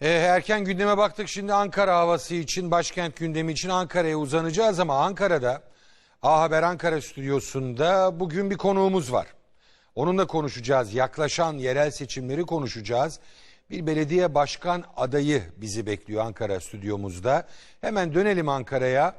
E, erken gündeme baktık şimdi Ankara havası için, başkent gündemi için Ankara'ya uzanacağız ama Ankara'da A Haber Ankara stüdyosunda bugün bir konuğumuz var. Onunla konuşacağız. Yaklaşan yerel seçimleri konuşacağız. Bir belediye başkan adayı bizi bekliyor Ankara stüdyomuzda. Hemen dönelim Ankara'ya.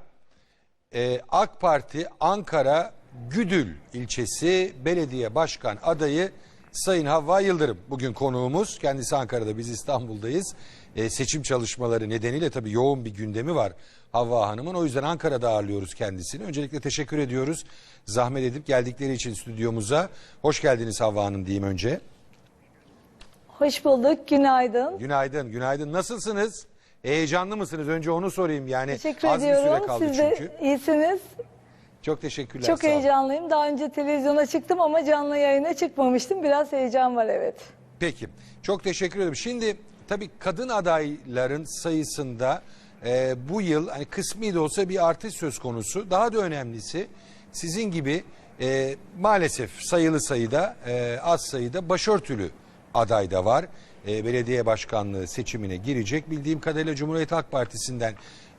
Ee, AK Parti Ankara Güdül ilçesi belediye başkan adayı Sayın Havva Yıldırım bugün konuğumuz. Kendisi Ankara'da biz İstanbul'dayız. Ee, seçim çalışmaları nedeniyle tabii yoğun bir gündemi var Havva Hanım'ın. O yüzden Ankara'da ağırlıyoruz kendisini. Öncelikle teşekkür ediyoruz. Zahmet edip geldikleri için stüdyomuza. Hoş geldiniz Havva Hanım diyeyim önce. Hoş bulduk, günaydın. Günaydın, günaydın. Nasılsınız? Heyecanlı mısınız? Önce onu sorayım. Yani Teşekkür az bir süre ediyorum. kaldı Siz de çünkü. iyisiniz. Çok teşekkürler. Çok sağ olun. heyecanlıyım. Daha önce televizyona çıktım ama canlı yayına çıkmamıştım. Biraz heyecan var evet. Peki. Çok teşekkür ederim. Şimdi tabii kadın adayların sayısında e, bu yıl hani kısmi de olsa bir artış söz konusu. Daha da önemlisi sizin gibi e, maalesef sayılı sayıda e, az sayıda başörtülü aday da var. E, belediye başkanlığı seçimine girecek. Bildiğim kadarıyla Cumhuriyet Halk Partisi'nden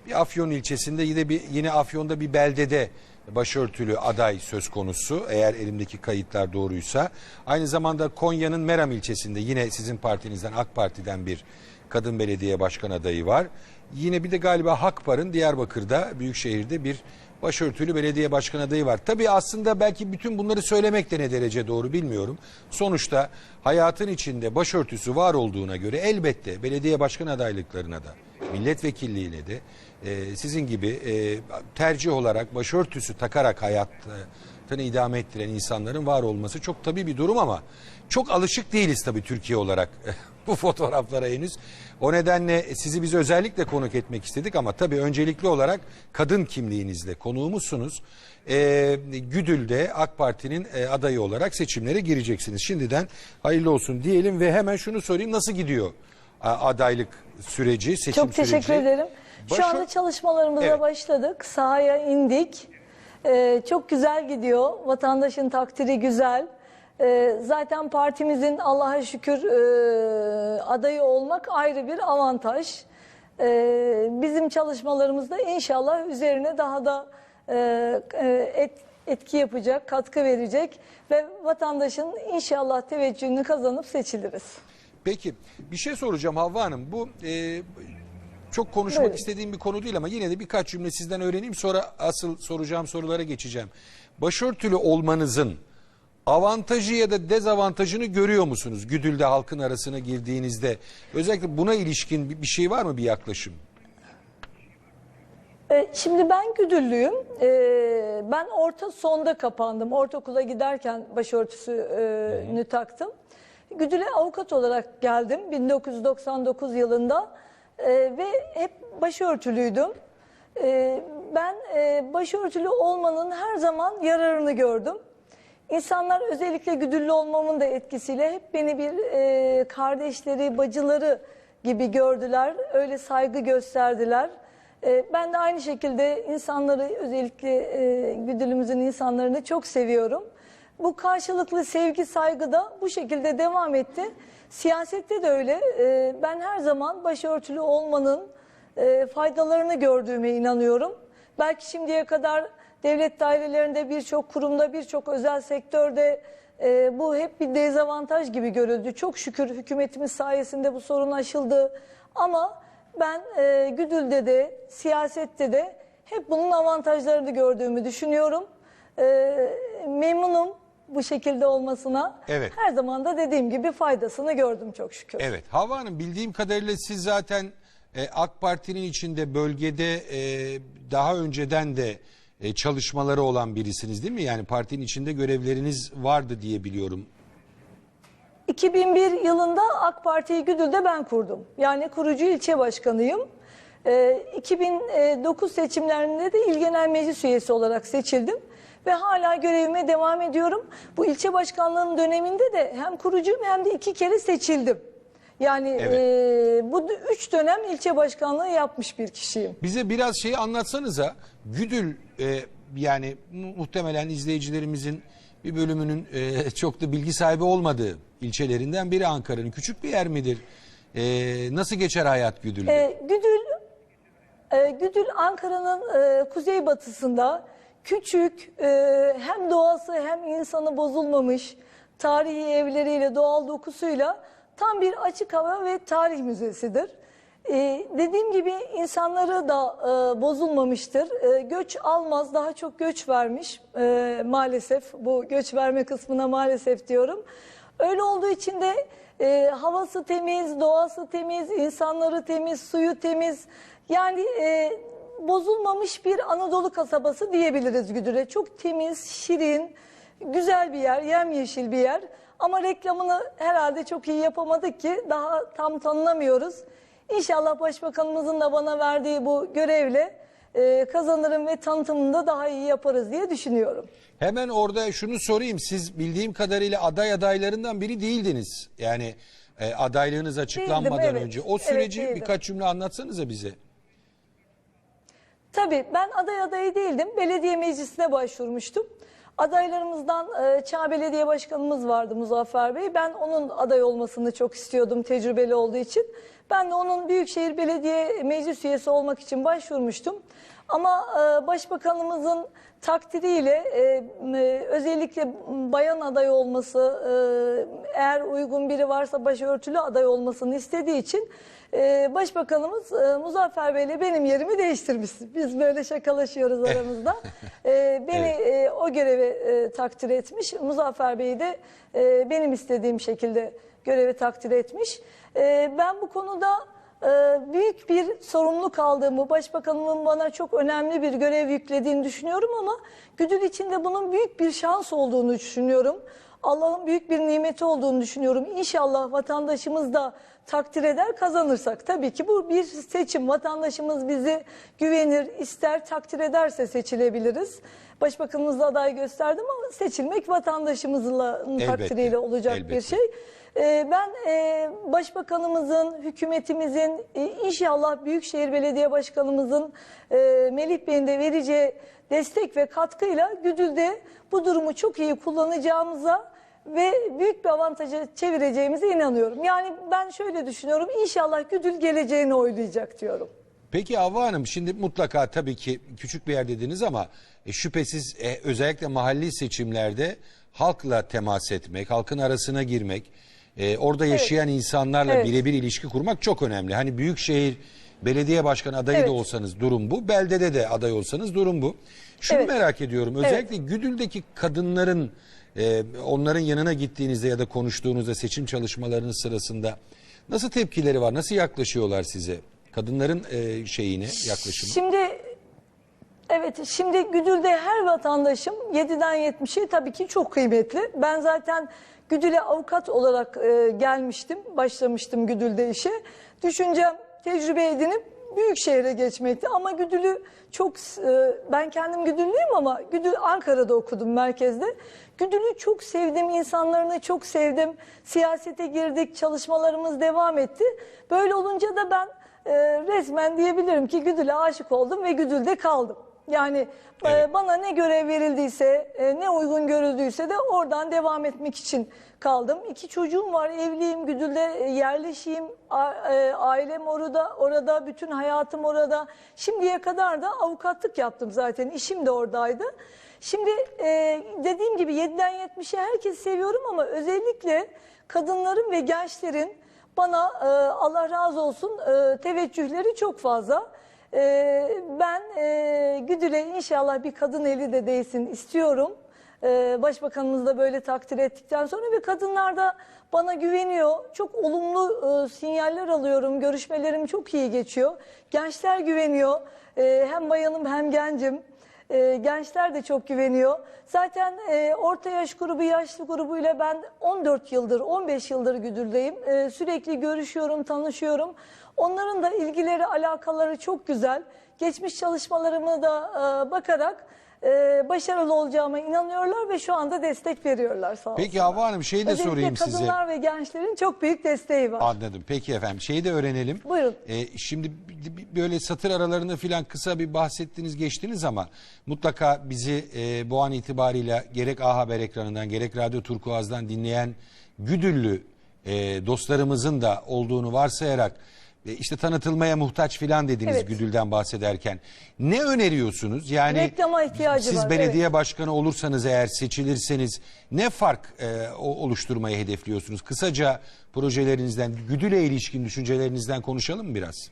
bir Afyon ilçesinde yine bir yine Afyon'da bir beldede başörtülü aday söz konusu eğer elimdeki kayıtlar doğruysa. Aynı zamanda Konya'nın Meram ilçesinde yine sizin partinizden AK Parti'den bir kadın belediye başkan adayı var. Yine bir de galiba Hakpar'ın Diyarbakır'da Büyükşehir'de bir başörtülü belediye başkan adayı var. Tabii aslında belki bütün bunları söylemek de ne derece doğru bilmiyorum. Sonuçta hayatın içinde başörtüsü var olduğuna göre elbette belediye başkan adaylıklarına da milletvekilliğine de e, sizin gibi e, tercih olarak başörtüsü takarak hayatını idame ettiren insanların var olması çok tabii bir durum ama çok alışık değiliz tabii Türkiye olarak bu fotoğraflara henüz. O nedenle sizi biz özellikle konuk etmek istedik ama tabii öncelikli olarak kadın kimliğinizle konuğumuzsunuz. E, Güdül'de AK Parti'nin e, adayı olarak seçimlere gireceksiniz. Şimdiden hayırlı olsun diyelim ve hemen şunu sorayım nasıl gidiyor adaylık süreci, seçim Çok teşekkür süreci? ederim. Şu Başör- anda çalışmalarımıza Evet. başladık. Sahaya indik. Ee, çok güzel gidiyor. Vatandaşın takdiri güzel. Ee, zaten partimizin Allah'a şükür e, adayı olmak ayrı bir avantaj. Ee, bizim çalışmalarımızda inşallah üzerine daha da e, e, et, etki yapacak, katkı verecek ve vatandaşın inşallah teveccühünü kazanıp seçiliriz. Peki bir şey soracağım Havva Hanım. Bu e, çok konuşmak Buyurun. istediğim bir konu değil ama yine de birkaç cümle sizden öğreneyim sonra asıl soracağım sorulara geçeceğim. Başörtülü olmanızın avantajı ya da dezavantajını görüyor musunuz? Güdül'de halkın arasına girdiğinizde özellikle buna ilişkin bir- şey var mı bir yaklaşım? E, Şimdi ben güdüllüyüm. E, Ben orta sonda kapandım. Ortaokula giderken başörtüsünü taktım. Güdül'e avukat olarak geldim 1999 yılında E, ve hep başörtülüydüm. E, Ben e, başörtülü olmanın her zaman yararını gördüm. İnsanlar özellikle güdüllü olmamın da etkisiyle hep beni bir e, kardeşleri, bacıları gibi gördüler. Öyle saygı gösterdiler. E, ben de aynı şekilde insanları özellikle e, güdülümüzün insanlarını çok seviyorum. Bu karşılıklı sevgi, saygı da bu şekilde devam etti. Siyasette de öyle. E, ben her zaman başörtülü olmanın e, faydalarını gördüğüme inanıyorum. Belki şimdiye kadar devlet dairelerinde birçok kurumda birçok özel sektörde e, bu hep bir dezavantaj gibi görüldü. Çok şükür hükümetimiz sayesinde bu sorun aşıldı. Ama ben e, Güdül'de de siyasette de hep bunun avantajlarını gördüğümü düşünüyorum. E, memnunum bu şekilde olmasına. Evet. Her zaman da dediğim gibi faydasını gördüm çok şükür. Evet Havva Hanım bildiğim kadarıyla siz zaten e, AK Parti'nin içinde bölgede e, daha önceden de e, çalışmaları olan birisiniz değil mi? Yani partinin içinde görevleriniz vardı diye biliyorum. 2001 yılında AK Parti'yi Güdül'de ben kurdum. Yani kurucu ilçe başkanıyım. Ee, 2009 seçimlerinde de İl Genel Meclis üyesi olarak seçildim. Ve hala görevime devam ediyorum. Bu ilçe başkanlığının döneminde de hem kurucuyum hem de iki kere seçildim. Yani Evet. e, bu üç dönem ilçe başkanlığı yapmış bir kişiyim. Bize biraz şeyi anlatsanıza. Güdül e, yani mu- muhtemelen izleyicilerimizin bir bölümünün e, çok da bilgi sahibi olmadığı ilçelerinden biri Ankara'nın. Küçük bir yer midir? E, nasıl geçer hayat Güdül'de? Ee, Güdül, e, Güdül Ankara'nın e, kuzeybatısında küçük e, hem doğası hem insanı bozulmamış tarihi evleriyle doğal dokusuyla tam bir açık hava ve tarih müzesidir. E, dediğim gibi insanları da e, bozulmamıştır. Göç almaz, daha çok göç vermiş maalesef. Bu göç verme kısmına maalesef diyorum. Öyle olduğu için de e, havası temiz, doğası temiz, insanları temiz, suyu temiz. Yani e, bozulmamış bir Anadolu kasabası diyebiliriz Güdür'e. Çok temiz, şirin, güzel bir yer, yemyeşil bir yer. Ama reklamını herhalde çok iyi yapamadık ki daha tam tanınamıyoruz. İnşallah Başbakanımızın da bana verdiği bu görevle e, kazanırım ve tanıtımını da daha iyi yaparız diye düşünüyorum. Hemen orada şunu sorayım. Siz bildiğim kadarıyla aday adaylarından biri değildiniz. Yani e, adaylığınız açıklanmadan Değildim, evet. önce. O Evet, süreci değildim. birkaç cümle anlatsanıza bize. Tabii ben aday adayı değildim. Belediye meclisine başvurmuştum. Adaylarımızdan e, Çağ Belediye Başkanımız vardı Muzaffer Bey. Ben onun aday olmasını çok istiyordum tecrübeli olduğu için. Ben de onun Büyükşehir Belediye Meclis üyesi olmak için başvurmuştum. Ama e, Başbakanımızın takdiriyle e, e, özellikle bayan aday olması, e, eğer uygun biri varsa başörtülü aday olmasını istediği için e, Başbakanımız e, Muzaffer Bey ile benim yerimi değiştirmiş. Biz böyle şakalaşıyoruz aramızda. E, beni e, o göreve e, takdir etmiş. Muzaffer Bey de e, benim istediğim şekilde görevi takdir etmiş. E, ben bu konuda büyük bir sorumluluk aldığımı, başbakanımın bana çok önemli bir görev yüklediğini düşünüyorum ama Güdül için de bunun büyük bir şans olduğunu düşünüyorum. Allah'ın büyük bir nimeti olduğunu düşünüyorum. İnşallah vatandaşımız da takdir eder kazanırsak. Tabii ki bu bir seçim. Vatandaşımız bizi güvenir, ister takdir ederse seçilebiliriz. Başbakanımız da aday gösterdim ama seçilmek vatandaşımızla takdiriyle olacak bir elbette. şey. Ee, Ben e, başbakanımızın, hükümetimizin, e, inşallah Büyükşehir Belediye Başkanımızın e, Melih Bey'in de vereceği destek ve katkıyla Güdül'de bu durumu çok iyi kullanacağımıza ve büyük bir avantaja çevireceğimize inanıyorum. Yani ben şöyle düşünüyorum, inşallah Güdül geleceğini oylayacak diyorum. Peki Havva Hanım şimdi mutlaka tabii ki küçük bir yer dediniz ama e, şüphesiz e, özellikle mahalli seçimlerde halkla temas etmek, halkın arasına girmek, e, orada yaşayan insanlarla Evet. birebir ilişki kurmak çok önemli. Hani büyükşehir belediye başkanı adayı Evet. da olsanız durum bu, beldede de aday olsanız durum bu. Şunu Evet. merak ediyorum özellikle Güdül'deki kadınların e, onların yanına gittiğinizde ya da konuştuğunuzda seçim çalışmalarınız sırasında nasıl tepkileri var, nasıl yaklaşıyorlar size? Kadınların e, şeyine yaklaşımı. Şimdi evet şimdi Güdül'de her vatandaşım 7'den 70'e tabii ki çok kıymetli. Ben zaten Güdül'e avukat olarak e, gelmiştim, başlamıştım Güdül'de işe. Düşüncem tecrübe edinip büyük şehre geçmekti ama Güdül'ü çok e, ben kendim Güdüllüyüm ama Güdül Ankara'da okudum merkezde. Güdül'ü çok sevdim, insanlarını çok sevdim. Siyasete girdik, çalışmalarımız devam etti. Böyle olunca da ben e, resmen diyebilirim ki Güdül'e aşık oldum ve Güdül'de kaldım. Yani e, Evet. bana ne görev verildiyse, e, ne uygun görüldüyse de oradan devam etmek için kaldım. İki çocuğum var, evliyim, Güdül'de e, e, ailem orada, orada, bütün hayatım orada. Şimdiye kadar da avukatlık yaptım zaten, işim de oradaydı. Şimdi dediğim gibi 7'den 70'e herkes seviyorum ama özellikle kadınların ve gençlerin bana Allah razı olsun teveccühleri çok fazla. E, ben e, Güdül'e inşallah bir kadın eli de değsin istiyorum. E, Başbakanımız da böyle takdir ettikten sonra ve kadınlar da bana güveniyor. Çok olumlu e, sinyaller alıyorum. Görüşmelerim çok iyi geçiyor. Gençler güveniyor. E, hem bayanım hem gencim. E, gençler de çok güveniyor. Zaten e, orta yaş grubu, yaşlı grubuyla ben 14 yıldır, 15 yıldır Güdül'deyim. E, sürekli görüşüyorum, tanışıyorum. Onların da ilgileri, alakaları çok güzel. Geçmiş çalışmalarımı da e, bakarak e, başarılı olacağıma inanıyorlar ve şu anda destek veriyorlar sağ olsun. Peki Havva Hanım şeyi de Özellikle sorayım size. kadınlar ve gençlerin çok büyük desteği var. Anladım. Peki efendim. Şeyi de öğrenelim. Buyurun. Ee, şimdi böyle satır aralarında filan kısa bir bahsettiniz geçtiniz ama mutlaka bizi e, bu an itibariyle gerek A Haber ekranından gerek Radyo Turkuaz'dan dinleyen Güdüllü e, dostlarımızın da olduğunu varsayarak işte tanıtılmaya muhtaç filan dediniz Evet. Güdül'den bahsederken. Ne öneriyorsunuz? Yani Reklama ihtiyacı siz var, belediye başkanı olursanız eğer seçilirseniz ne fark e, oluşturmayı hedefliyorsunuz? Kısaca projelerinizden, Güdül'e ilişkin düşüncelerinizden konuşalım mı biraz?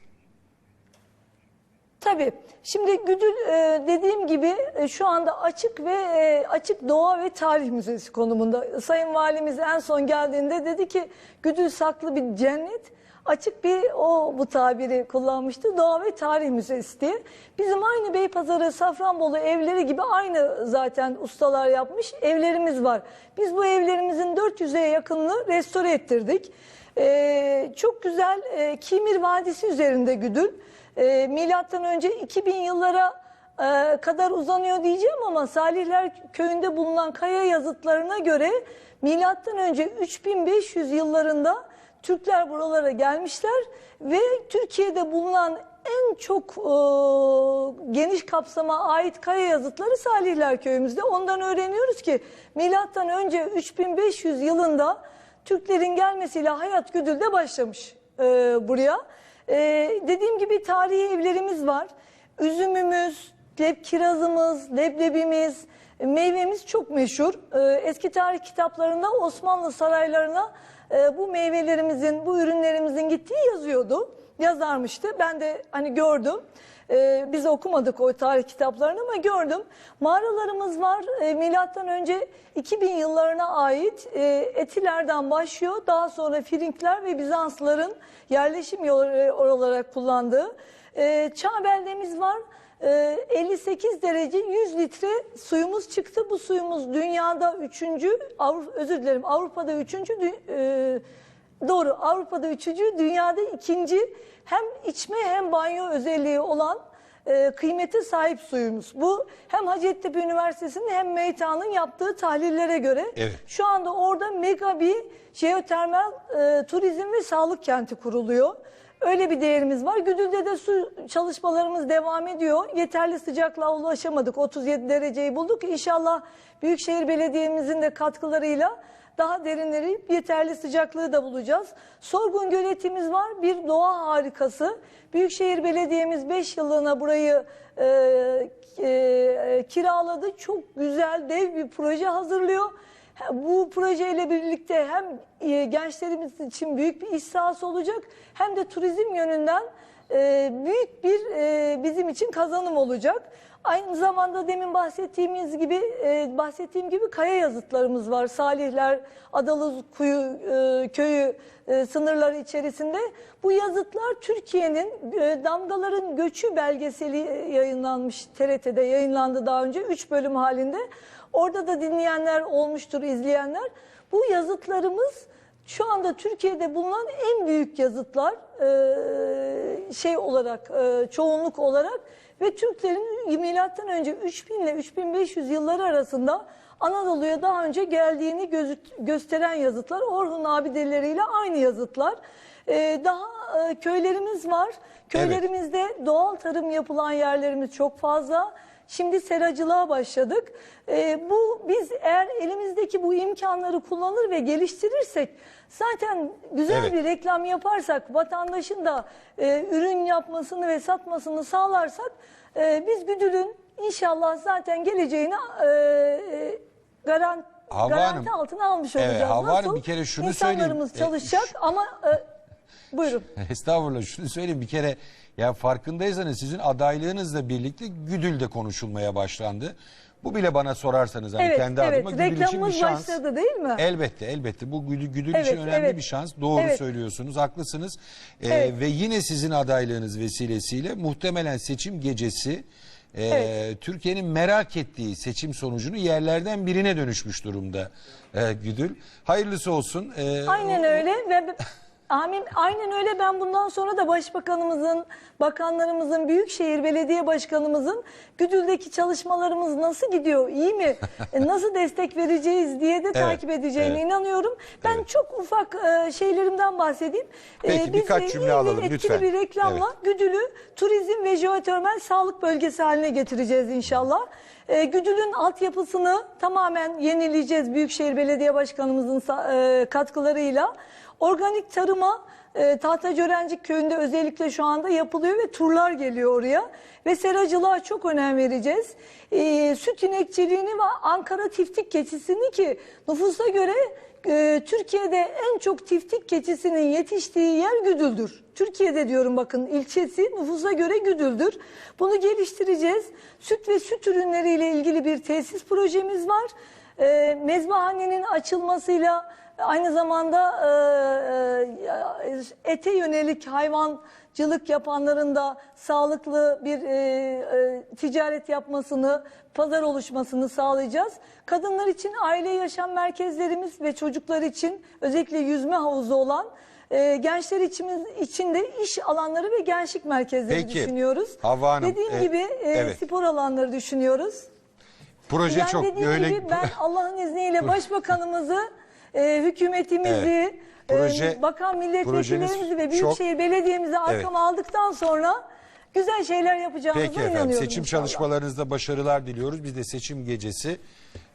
Tabii. Şimdi Güdül e, dediğim gibi e, şu anda açık ve e, açık doğa ve tarih müzesi konumunda. Sayın Valimiz en son geldiğinde dedi ki Güdül saklı bir cennet. Açık bir o bu tabiri kullanmıştı. Doğa ve tarih müzesi diye. Bizim aynı Beypazarı, Safranbolu evleri gibi aynı zaten ustalar yapmış evlerimiz var. Biz bu evlerimizin 400'e yakınını restore ettirdik. E, çok güzel e, Kimir Vadisi üzerinde Güdül. E, milattan önce 2000 yıllara e, kadar uzanıyor diyeceğim ama Salihler köyünde bulunan kaya yazıtlarına göre milattan önce 3500 yıllarında Türkler buralara gelmişler ve Türkiye'de bulunan en çok e, geniş kapsama ait kaya yazıtları Salihler köyümüzde. Ondan öğreniyoruz ki milattan önce 3500 yılında Türklerin gelmesiyle hayat Güdül'de başlamış e, buraya. E, dediğim gibi tarihi evlerimiz var. Üzümümüz, leb kirazımız, leblebimiz, meyvemiz çok meşhur. E, eski tarih kitaplarında Osmanlı saraylarına e, bu meyvelerimizin, bu ürünlerimizin gittiği yazıyordu. Yazarmıştı. Ben de hani gördüm. Ee, biz okumadık o tarih kitaplarını ama gördüm. Mağaralarımız var. Ee, milattan önce 2000 yıllarına ait e, Etilerden başlıyor. Daha sonra Firinkler ve Bizansların yerleşim yolu olarak kullandığı. Ee, Çağ beldemiz var. Ee, 58 derece 100 litre suyumuz çıktı. Bu suyumuz dünyada üçüncü, Avrupa, özür dilerim Avrupa'da üçüncü, dü- e, Doğru Avrupa'da üçüncü, dünyada ikinci hem içme hem banyo özelliği olan e, kıymete sahip suyumuz. Bu hem Hacettepe Üniversitesi'nin hem Meytan'ın yaptığı tahlillere göre Evet. şu anda orada mega bir jeotermal e, turizm ve sağlık kenti kuruluyor. Öyle bir değerimiz var. Güdül'de de su çalışmalarımız devam ediyor. Yeterli sıcaklığa ulaşamadık. 37 dereceyi bulduk. İnşallah Büyükşehir Belediye'mizin de katkılarıyla daha derinleri yeterli sıcaklığı da bulacağız. Sorgun göletimiz var. Bir doğa harikası. Büyükşehir Belediye'miz 5 yıllığına burayı e, e, kiraladı. Çok güzel dev bir proje hazırlıyor. Bu projeyle birlikte hem e, gençlerimiz için büyük bir iş sahası olacak hem de turizm yönünden e, büyük bir e, bizim için kazanım olacak. Aynı zamanda demin bahsettiğimiz gibi bahsettiğim gibi kaya yazıtlarımız var. Salihler, Adalı Kuyu köyü sınırları içerisinde. Bu yazıtlar Türkiye'nin damgaların göçü belgeseli yayınlanmış TRT'de yayınlandı daha önce 3 bölüm halinde. Orada da dinleyenler olmuştur, izleyenler. Bu yazıtlarımız şu anda Türkiye'de bulunan en büyük yazıtlar e, şey olarak e, çoğunluk olarak ve Türklerin milattan önce 3000 ile 3500 yılları arasında Anadolu'ya daha önce geldiğini gösteren yazıtlar. Orhun abideleriyle aynı yazıtlar. E, daha e, köylerimiz var. Köylerimizde doğal tarım yapılan yerlerimiz çok fazla. Şimdi seracılığa başladık. Ee, bu biz eğer elimizdeki bu imkanları kullanır ve geliştirirsek zaten güzel Evet. bir reklam yaparsak vatandaşın da e, ürün yapmasını ve satmasını sağlarsak e, biz Güdül'ün inşallah zaten geleceğini e, e, garan, Havva garanti Hanım, altına almış evet, olacağız. Havva Hanım, bir kere şunu söyleyeyim. İnsanlarımız E, çalışacak ama e, buyurun. Estağfurullah şunu söyleyeyim bir kere ya farkındaysanız sizin adaylığınızla birlikte Güdül'de konuşulmaya başlandı. Bu bile bana sorarsanız hani Evet, kendi evet. adıma Güdül için bir Reklamımız şans. başladı değil mi? Elbette elbette bu Güdül, Güdül Evet, için önemli evet. bir şans. Doğru Evet. söylüyorsunuz haklısınız. Ee, Evet. Ve yine sizin adaylığınız vesilesiyle muhtemelen seçim gecesi e, Evet. Türkiye'nin merak ettiği seçim sonucunu yerlerden birine dönüşmüş durumda e, Güdül. Hayırlısı olsun. Ee, Aynen öyle ve Amin. Aynen öyle. Ben bundan sonra da başbakanımızın, bakanlarımızın, büyükşehir belediye başkanımızın Güdül'deki çalışmalarımız nasıl gidiyor, iyi mi, e, nasıl destek vereceğiz diye de takip edeceğine evet. inanıyorum. Ben çok ufak e, şeylerimden bahsedeyim. E, Peki, birkaç e, cümle alalım etkili lütfen. bir reklamla Güdül'ü turizm ve jeotermal sağlık bölgesi haline getireceğiz inşallah. E, Güdül'ün altyapısını tamamen yenileyeceğiz Büyükşehir Belediye Başkanımızın e, katkılarıyla. Organik tarıma e, Tahtacörencik köyünde özellikle şu anda yapılıyor ve turlar geliyor oraya. Ve seracılığa çok önem vereceğiz. E, süt inekçiliğini ve Ankara tiftik keçisini ki nüfusa göre e, Türkiye'de en çok tiftik keçisinin yetiştiği yer Güdül'dür. Türkiye'de diyorum bakın ilçesi nüfusa göre Güdül'dür. Bunu geliştireceğiz. Süt ve süt ürünleriyle ilgili bir tesis projemiz var. E, mezbahanenin açılmasıyla aynı zamanda e, e, ete yönelik hayvancılık yapanların da sağlıklı bir e, e, ticaret yapmasını, pazar oluşmasını sağlayacağız. Kadınlar için aile yaşam merkezlerimiz ve çocuklar için özellikle yüzme havuzu olan e, gençler için, için de iş alanları ve gençlik merkezleri Peki, düşünüyoruz. Havva Hanım, Dediğim e, gibi e, evet. spor alanları düşünüyoruz. Proje Yani çok dediğim öyle gibi ben Allah'ın izniyle başbakanımızı, e, hükümetimizi, Proje- e, bakan milletvekillerimizi projeniz ve Büyükşehir Belediye'mizi arkama aldıktan sonra güzel şeyler yapacağımıza Peki efendim inanıyorum seçim inşallah. çalışmalarınızda başarılar diliyoruz. Biz de seçim gecesi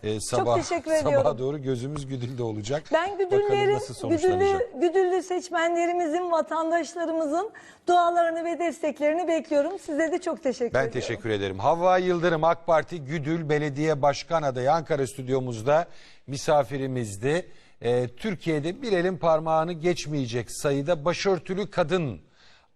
e, sabah teşekkür sabaha doğru gözümüz Güdül'de olacak. Ben Bakalım Güdüllerin, nasıl sonuçlanacak. Güdüllü, Güdüllü seçmenlerimizin, vatandaşlarımızın dualarını ve desteklerini bekliyorum. Size de çok teşekkür Ben ediyorum. teşekkür ederim. Havva Yıldırım AK Parti Güdül Belediye Başkan adayı Ankara stüdyomuzda misafirimizdi. Ee, Türkiye'de bir elin parmağını geçmeyecek sayıda başörtülü kadın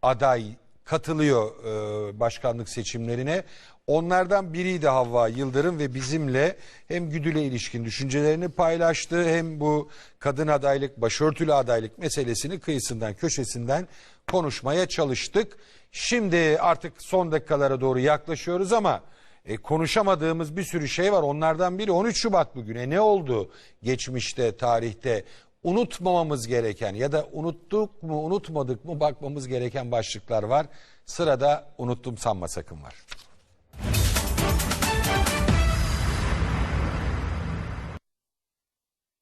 aday katılıyor e, başkanlık seçimlerine. Onlardan biriydi Havva Yıldırım ve bizimle hem Güdül'e ilişkin düşüncelerini paylaştı hem bu kadın adaylık, başörtülü adaylık meselesini kıyısından köşesinden konuşmaya çalıştık. Şimdi artık son dakikalara doğru yaklaşıyoruz ama e, konuşamadığımız bir sürü şey var. Onlardan biri 13 Şubat bugüne ne oldu geçmişte, tarihte? Unutmamamız gereken ya da unuttuk mu, unutmadık mı bakmamız gereken başlıklar var. Sırada unuttum sanma sakın var.